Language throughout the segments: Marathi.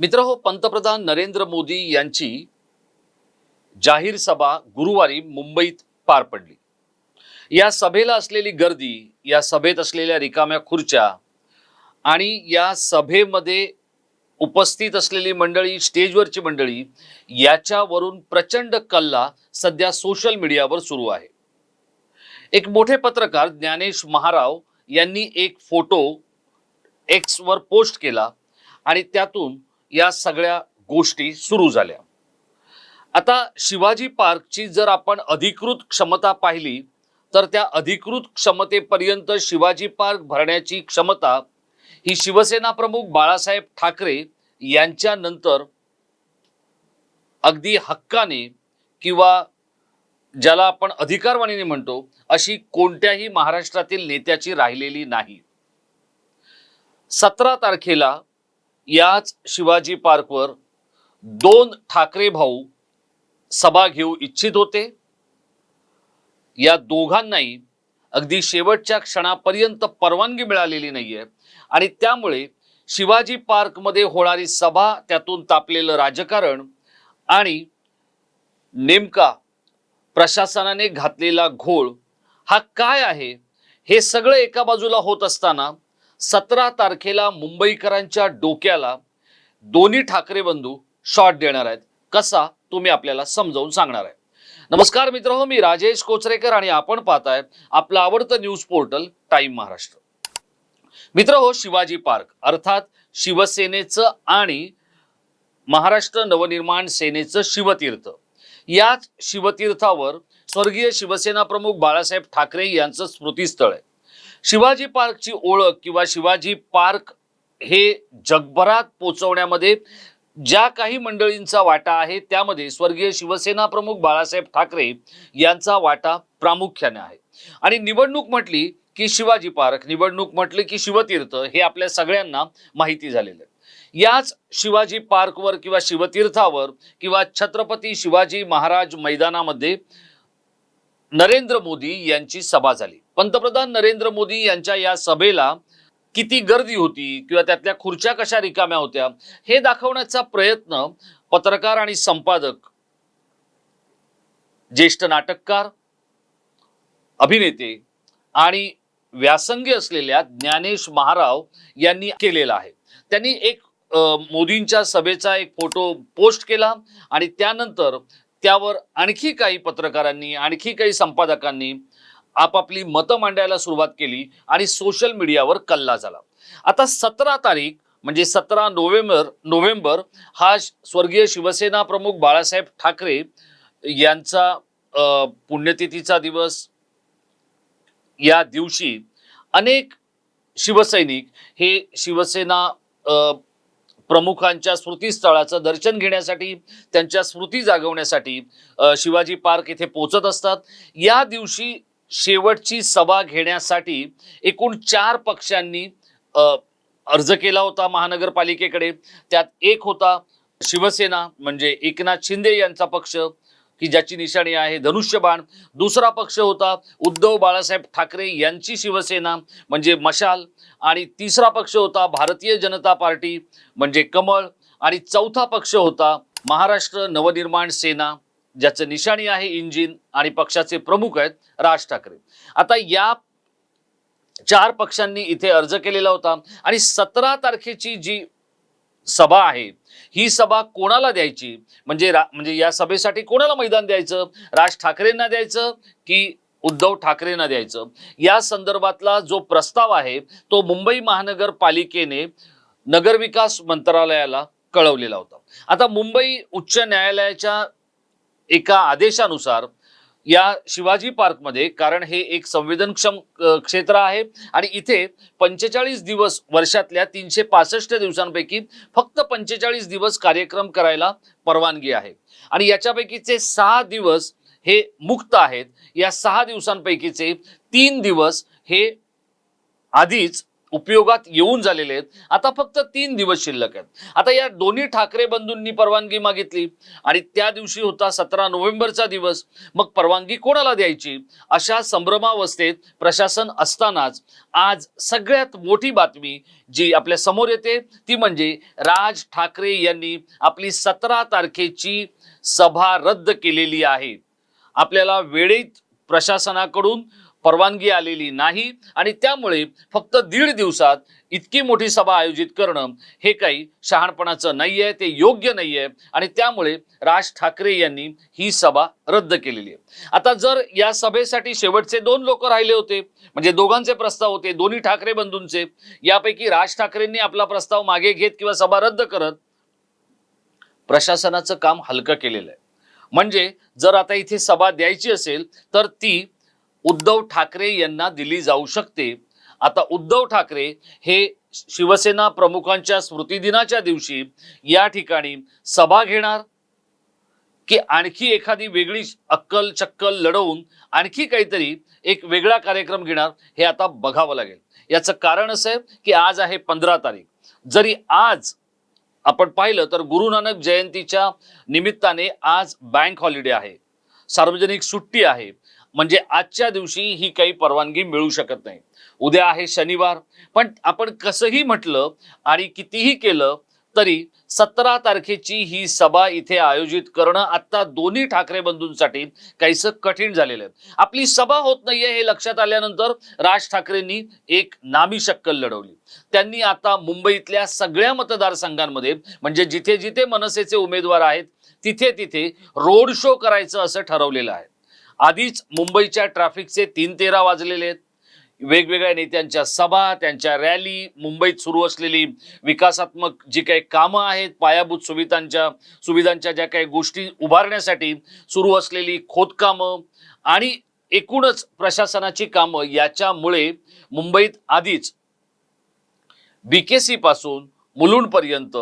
मित्र हो पंतप्रधान नरेंद्र मोदी यांची जाहीर सभा गुरुवारी मुंबईत पार पडली. या सभेला असलेली गर्दी या सभेत असलेल्या रिकाम्या खुर्च्या आणि या सभेमध्ये उपस्थित असलेली मंडळी स्टेजवरची मंडळी याच्यावरून प्रचंड कल्ला सध्या सोशल मीडियावर सुरू आहे. एक मोठे पत्रकार ज्ञानेश महाराव यांनी एक फोटो एक्सवर पोस्ट केला आणि त्यातून या सगळ्या गोष्टी सुरू झाल्या. आता शिवाजी पार्कची जर आपण अधिकृत क्षमता पाहिली तर त्या अधिकृत क्षमतेपर्यंत शिवाजी पार्क भरण्याची क्षमता ही शिवसेना प्रमुख बाळासाहेब ठाकरे यांच्यानंतर अगदी हक्काने किंवा ज्याला आपण अधिकारवाणीने म्हणतो अशी कोणत्याही महाराष्ट्रातील नेत्याची राहिलेली नाही. सतरा तारखेला याच शिवाजी पार्कवर दोन ठाकरे भाऊ सभा घेऊ इच्छित होते. या दोघांनाही अगदी शेवटच्या क्षणापर्यंत परवानगी मिळालेली नाहीये आणि त्यामुळे शिवाजी पार्कमध्ये होणारी सभा त्यातून तापलेलं राजकारण आणि नेमका प्रशासनाने घातलेला घोळ हा काय आहे हे सगळं एका बाजूला होत असताना सतरा तारखेला मुंबईकरांच्या डोक्याला दोन्ही ठाकरे बंधू शॉट देणार आहेत. कसा तुम्ही आपल्याला समजावून सांगणार आहे. नमस्कार मित्र हो मी राजेश कोचरेकर आणि आपण पाहताय आपलं आवडतं न्यूज पोर्टल टाइम महाराष्ट्र. मित्र हो शिवाजी पार्क अर्थात शिवसेनेचं आणि महाराष्ट्र नवनिर्माण सेनेचं शिवतीर्थ. याच शिवतीर्थावर स्वर्गीय शिवसेना प्रमुख बाळासाहेब ठाकरे यांचं स्मृतीस्थळ आहे. शिवाजी पार्कची ओळख किंवा शिवाजी पार्क हे जगभरात पोचवण्यामध्ये ज्या काही मंडळींचा वाटा आहे त्यामध्ये स्वर्गीय शिवसेना प्रमुख बाळासाहेब ठाकरे यांचा वाटा प्रामुख्याने आहे. आणि निवडणूक म्हटली की शिवाजी पार्क निवडणूक म्हटली की शिवतीर्थ हे आपल्या सगळ्यांना माहिती झालेलं आहे. याच शिवाजी पार्कवर किंवा शिवतीर्थावर किंवा छत्रपती शिवाजी महाराज मैदानामध्ये नरेंद्र मोदी यांची सभा झाली. पंतप्रधान नरेंद्र मोदी यांच्या या सभेला किती गर्दी होती किंवा त्यातल्या खुर्च्या कशा रिकाम्या होत्या हे दाखवण्याचा प्रयत्न पत्रकार आणि संपादक ज्येष्ठ नाटककार अभिनेते आणि व्यासंगी असलेल्या ज्ञानेश महाराव यांनी केलेला आहे. त्यांनी एक मोदींच्या सभेचा एक फोटो पोस्ट केला आणि त्यानंतर त्यावर आणखी काही पत्रकारांनी आणखी काही संपादकांनी आपापली मतं मांडायला सुरुवात केली आणि सोशल मीडियावर कल्ला झाला. आता सतरा तारीख म्हणजे सतरा नोव्हेंबर नोव्हेंबर हा स्वर्गीय शिवसेना प्रमुख बाळासाहेब ठाकरे यांचा पुण्यतिथीचा दिवस. या दिवशी अनेक शिवसैनिक हे शिवसेना प्रमुखांच्या स्मृतीस्थळाचं दर्शन घेण्यासाठी त्यांच्या स्मृती जागवण्यासाठी शिवाजी पार्क येथे पोचत असतात. या दिवशी शेवटची सभा घेण्यासाठी एकूण चार पक्षांनी अर्ज केला होता महानगरपालिकेकडे. त्यात एक होता शिवसेना म्हणजे एकनाथ शिंदे यांचा पक्ष की ज्याची निशाणी आहे धनुष्यबाण. दुसरा पक्ष होता उद्धव बाळासाहेब ठाकरे यांची शिवसेना म्हणजे मशाल. आणि तिसरा पक्ष होता भारतीय जनता पार्टी म्हणजे कमळ. आणि चौथा पक्ष होता महाराष्ट्र नवनिर्माण सेना. ज्याचं निशाणी आहे इंजिन आणि पक्षाचे प्रमुख आहेत राज ठाकरे. आता या चार पक्षांनी इथे अर्ज केलेला होता आणि सतरा तारखेची जी सभा आहे ही सभा कोणाला द्यायची? म्हणजे रा म्हणजे या सभेसाठी कोणाला मैदान द्यायचं? राज ठाकरेंना द्यायचं की उद्धव ठाकरेंना द्यायचं? या संदर्भातला जो प्रस्ताव आहे तो मुंबई महानगरपालिकेने नगरविकास मंत्रालयाला कळवलेला होता. आता मुंबई उच्च न्यायालयाच्या एका आदेशानुसार या शिवाजी पार्कमध्ये कारण हे एक संवेदनक्षम क्षेत्र आहे आणि इथे पंचेचाळीस दिवस वर्षातल्या तीनशे पासष्ट दिवसांपैकी फक्त पंचेचाळीस दिवस कार्यक्रम करायला परवानगी आहे. आणि याच्यापैकीचे सहा दिवस हे मुक्त आहेत. या सहा दिवसांपैकीचे तीन दिवस हे आधीच उपयोगात येऊन झालेले आहेत. आता फक्त तीन दिवस शिल्लक आहेत. आता या दोन्ही ठाकरे बंधूंनी परवानगी मागितली आणि त्या दिवशी होता सतरा नोव्हेंबरचा दिवस. मग परवानगी कोणाला द्यायची? अशा संभ्रमावस्थेत प्रशासन असतानाच आज सगळ्यात मोठी बातमी जी आपल्यासमोर येते ती म्हणजे राज ठाकरे यांनी आपली सतरा तारखेची सभा रद्द केलेली आहे. आपल्याला वेळेत प्रशासनाकडून परवानगी आलेली नाही आणि त्यामुळे फक्त दीड दिवसात इतकी मोठी सभा आयोजित करणं हे काही शहाणपणाचं नाही आहे ते योग्य नाही आहे आणि त्यामुळे राज ठाकरे यांनी ही सभा रद्द केलेली आहे. आता जर या सभेसाठी शेवटचे दोन लोक राहिले होते म्हणजे दोघांचे प्रस्ताव होते दोन्ही ठाकरे बंधूंचे यापैकी राज ठाकरेंनी आपला प्रस्ताव मागे घेत किंवा सभा रद्द करत प्रशासनाचं काम हलकं केलेलं आहे. म्हणजे जर आता इथे सभा द्यायची असेल तर ती उद्धव ठाकरे यांना दिली जाऊ शकते. आता उद्धव ठाकरे हे शिवसेना प्रमुखांच्या स्मृतिदिनाच्या दिवशी या ठिकाणी सभा घेणार की आणखी एखादी वेगळी अक्कल चक्कल लढवून आणखी काहीतरी एक वेगळा कार्यक्रम घेणार हे आता बघावं लागेल. याचं कारण असं आहे की आज आहे पंधरा तारीख. जरी आज आपण पाहिलं तर गुरु नानक जयंतीच्या निमित्ताने आज बँक हॉलिडे आहे. सार्वजनिक सुट्टी आहे. म्हणजे आजच्या दिवशी ही काही परवानगी मिळू शकत नाही. उद्या आहे शनिवार. पण आपण कसंही म्हटलं आणि कितीही केलं तरी सतरा तारखेची ही सभा इथे आयोजित करणं आता दोन्ही ठाकरे बंधूंसाठी काहीसं कठीण झालेलं आहे. आपली सभा होत नाहीये हे लक्षात आल्यानंतर राज ठाकरेंनी एक नामी शक्कल लढवली. त्यांनी आता मुंबईतल्या सगळ्या मतदारसंघांमध्ये म्हणजे जिथे जिथे मनसेचे उमेदवार आहेत तिथे तिथे रोड शो करायचं असं ठरवलेलं आहे. आधीच मुंबईच्या ट्रॅफिकचे तीन तेरा वाजलेले आहेत. वेगवेगळ्या नेत्यांच्या सभा त्यांच्या रॅली मुंबईत सुरू असलेली विकासात्मक जी काही कामं आहेत पायाभूत सुविधांच्या सुविधांच्या ज्या काही गोष्टी उभारण्यासाठी सुरू असलेली खोदकामं आणि एकूणच प्रशासनाची कामं याच्यामुळे मुंबईत आधीच बी बीकेसी पासून मुलुंडपर्यंत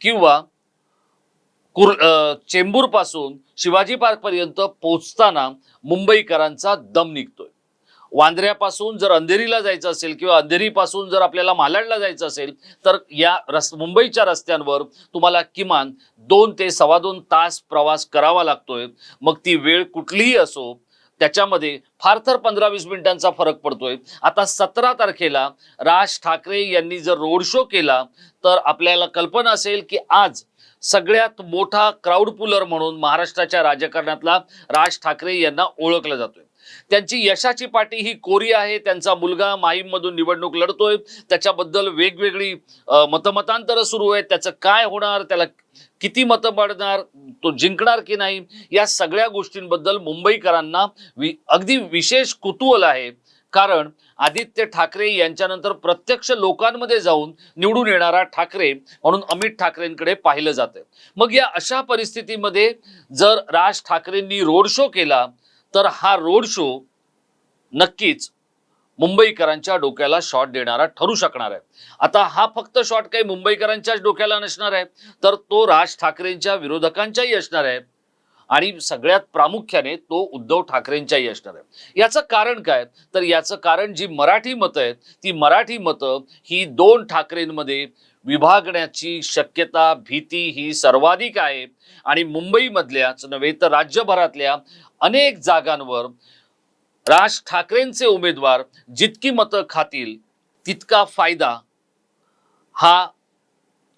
किंवा कुर चेंबूरपासून शिवाजी पार्कपर्यंत पोहोचताना मुंबईकरांचा दम निघतोय. वांद्र्यापासून जर अंधेरीला जायचं असेल किंवा अंधेरीपासून जर आपल्याला मालाडला जायचं असेल तर या रस् मुंबईच्या रस्त्यांवर तुम्हाला किमान दोन ते सव्वा दोन तास प्रवास करावा लागतोय. मग ती वेळ कुठलीही असो त्याच्यामध्ये फार तर पंधरा वीस मिनिटांचा फरक पडतोय. आता सतरा तारखेला राज ठाकरे यांनी जर रोड शो केला तर आपल्याला कल्पना असेल की आज सगळ्यात मोठा क्राऊड पुलर म्हणून महाराष्ट्राच्या राजकारणातला राज ठाकरे यांना ओळखलं जातोय. त्यांची यशाची पाठी ही कोरी आहे त्यांचा मुलगा माहीममधून निवडणूक लढतोय त्याच्याबद्दल वेगवेगळी मतमतांतर मतमतांतरं सुरू आहेत त्याचं काय होणार त्याला किती मतं पडणार तो जिंकणार की नाही या सगळ्या गोष्टींबद्दल मुंबईकरांना वि अगदी विशेष कुतूहल आहे. कारण आदित्य ठाकरे यांच्यानंतर प्रत्यक्ष लोकांमध्ये जाऊन निवडून येणारा ठाकरे म्हणून अमित ठाकरेंकडे पाहिलं जातं मग या अशा परिस्थितीमध्ये जर राज ठाकरेंनी रोड शो केला तर हा रोड शो नक्कीच मुंबईकरांच्या डोक्याला शॉट देणारा ठरू शकणार आहे. आता हा फक्त शॉट काही मुंबईकरांच्याच डोक्याला नसणार आहे तर तो राज ठाकरेंच्या विरोधकांच्याही असणार आहे. आणि सगळ्यात प्रामुख्याने तो उद्धव ठाकरेंच्याही असणार आहे. याचं कारण काय? तर याचं कारण जी मराठी मतं आहेत ती मराठी मतं ही दोन ठाकरेंमध्ये विभागण्याची शक्यता भीती ही सर्वाधिक आहे. आणि मुंबईमधल्याच नव्हे तर राज्यभरातल्या अनेक जागांवर राज ठाकरेंचे उमेदवार जितकी मतं खातील तितका फायदा हा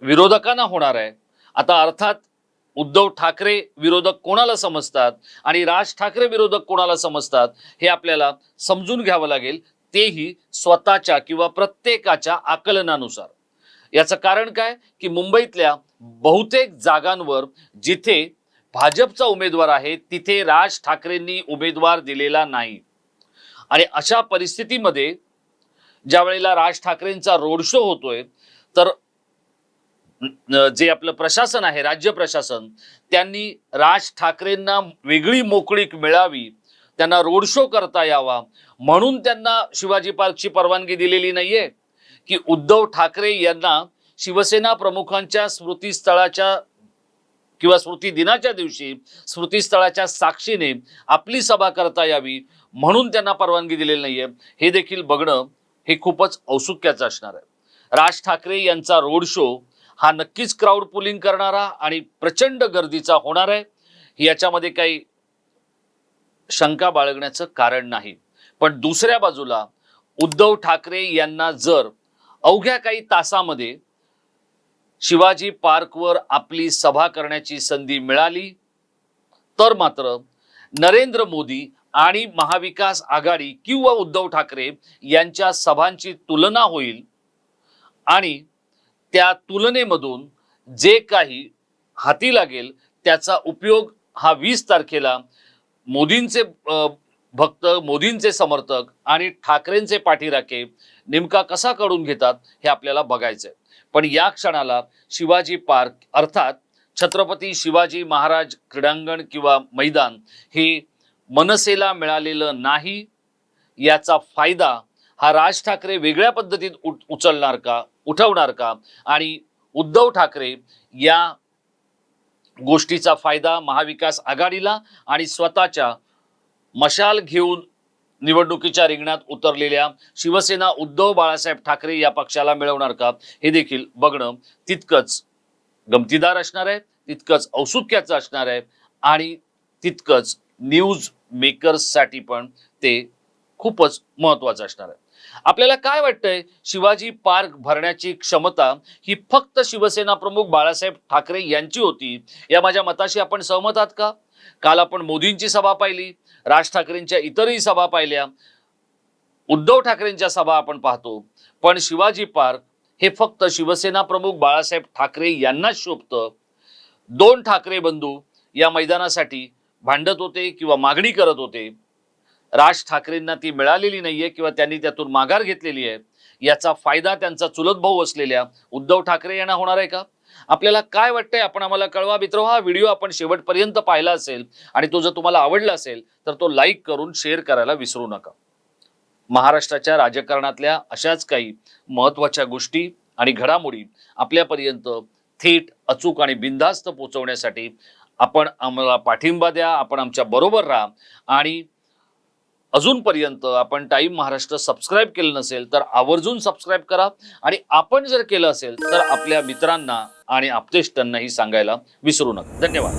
विरोधकांना होणार आहे. आता अर्थात उद्धव ठाकरे विरोधक कोणाला समजतात आणि राज ठाकरे विरोधक कोणाला समजतात हे आपल्याला समजून घ्यावं लागेल. तेही स्वतःच्या किंवा प्रत्येकाच्या आकलनानुसार. याचं कारण काय? की मुंबईतल्या बहुतेक जागांवर जिथे भाजपचा उमेदवार आहे तिथे राज ठाकरेंनी उमेदवार दिलेला नाही. आणि अशा परिस्थितीमध्ये ज्या वेळेला राज ठाकरेंचा रोड शो होतोय तर जे आपलं प्रशासन आहे राज्य प्रशासन त्यांनी राज ठाकरेंना वेगळी मोकळीक मिळावी त्यांना रोड शो करता यावा म्हणून त्यांना शिवाजी पार्कची परवानगी दिलेली नाहीये की उद्धव ठाकरे यांना शिवसेना प्रमुखांच्या स्मृतीस्थळाच्या किंवा स्मृती दिनाच्या दिवशी स्मृतीस्थळाच्या साक्षीने आपली सभा करता यावी म्हणून त्यांना परवानगी दिलेली नाहीये. हे देखील बघणं हे खूपच औत्सुक्याचं असणार आहे. राज ठाकरे यांचा रोड शो हा नक्कीच क्राऊड पुलिंग करणारा आणि प्रचंड गर्दीचा होणार आहे. याच्यामध्ये काही शंका बाळगण्याचं कारण नाही. पण दुसऱ्या बाजूला उद्धव ठाकरे यांना जर अवघ्या काही तासामध्ये शिवाजी पार्कवर आपली सभा करण्याची संधी मिळाली तर मात्र नरेंद्र मोदी आणि महाविकास आघाडी किंवा उद्धव ठाकरे यांच्या सभांची तुलना होईल आणि त्या तुलनेमधून जे काही हाती लागेल त्याचा उपयोग हा वीस तारखेला मोदींचे भक्त मोदींचे समर्थक आणि ठाकरेंचे पाठीराखे नेमका कसा करून घेतात हे आपल्याला बघायचं आहे पण या क्षणाला शिवाजी पार्क अर्थात छत्रपती शिवाजी महाराज क्रीडांगण किंवा मैदान हे मनसेला मिळालेलं नाही याचा फायदा हा राज ठाकरे वेगळ्या पद्धतीत उचलणार का? उठवणार का? आणि उद्धव ठाकरे या गोष्टीचा फायदा महाविकास आघाडीला आणि स्वतःच्या मशाल घेऊन निवडणुकीच्या रिंगणात उतरलेल्या शिवसेना उद्धव बाळासाहेब ठाकरे या पक्षाला मिळवणार का? हे देखील बघणं तितकंच गमतीदार असणार आहे तितकंच औत्सुक्याचं असणार आहे आणि तितकंच न्यूज मेकर्ससाठी पण ते खूपच महत्त्वाचं असणार आहे. आपल्याला काय वाटतंय? शिवाजी पार्क भरण्याची क्षमता ही फक्त शिवसेना प्रमुख बाळासाहेब ठाकरे यांची होती. या माझ्या मताशी आपण सहमत आहात का? काल आपण मोदींची सभा पाहिली राज ठाकरेंच्या इतरही सभा पाहिल्या उद्धव ठाकरेंच्या सभा आपण पाहतो. पण शिवाजी पार्क हे फक्त शिवसेना प्रमुख बाळासाहेब ठाकरे यांनाच शोभतं. दोन ठाकरे बंधू या मैदानासाठी भांडत होते किंवा मागणी करत होते. राज ठाकरेंना ती मिळालेली नाहीये किंवा त्यांनी त्यातून माघार घेतलेली आहे याचा फायदा त्यांचा चुलत भाऊ असलेल्या उद्धव ठाकरे यांना होणार आहे का? आपल्याला काय वाटतंय आपण आम्हाला कळवा मित्र हा व्हिडिओ आपण शेवटपर्यंत पाहिला असेल आणि तो जर तुम्हाला आवडला असेल तर तो लाईक करून शेअर करायला विसरू नका. महाराष्ट्राच्या राजकारणातल्या अशाच काही महत्त्वाच्या गोष्टी आणि घडामोडी आपल्यापर्यंत थेट अचूक आणि बिनधास्त पोचवण्यासाठी आपण आम्हाला पाठिंबा द्या आपण आमच्या बरोबर राहा आणि अजूनपर्यंत आपण टाईम महाराष्ट्र सबस्क्राईब केलं नसेल तर आवर्जून सबस्क्राईब करा. आणि आपण जर केलं असेल तर आपल्या मित्रांना आणि आपतेष्टांनाही सांगायला विसरू नका. धन्यवाद.